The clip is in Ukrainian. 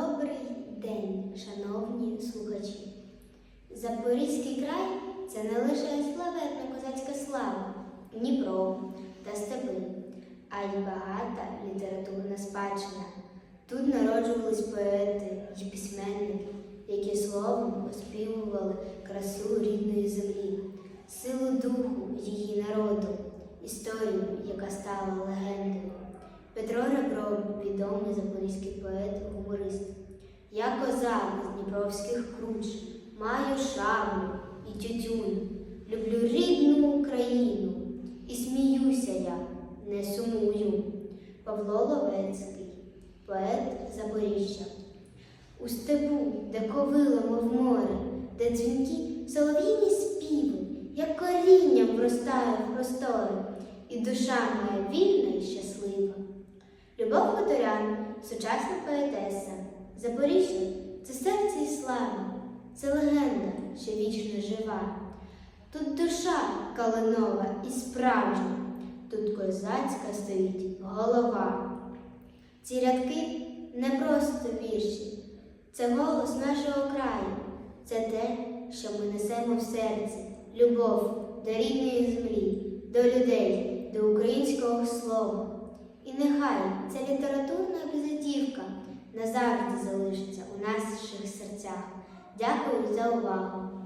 Добрий день, шановні слухачі. Запорізький край це не лише славетна козацька слава, Дніпро та степи, а й багата літературна спадщина. Тут народжувались поети й письменники, які словом оспівували красу рідної землі, силу духу її народу, історію, яка стала легендою. Петро Ребро відомий запорізький поет гуморист. Я козак з Дніпровських круч, маю шаблю і тютюнь, люблю рідну Україну і сміюся я, не сумую. Павло Ловецький, поет Запоріжжя. У степу, де ковила, мов море, де дзвінки солов'їні співи, як корінням вростає в простори, і душа моя вільна і щаслива. Любов Хуторян, сучасна поетеса. Запоріжжя це серце і слава, це легенда, що вічно жива. Тут душа калинова і справжня, тут козацька стоїть голова. Ці рядки не просто вірші, це голос нашого краю, це те, що ми несемо в серці, любов до рідної землі, до людей, до українського слова. І нехай літературна візитівка назавжди залишиться у наших серцях. Дякую за увагу!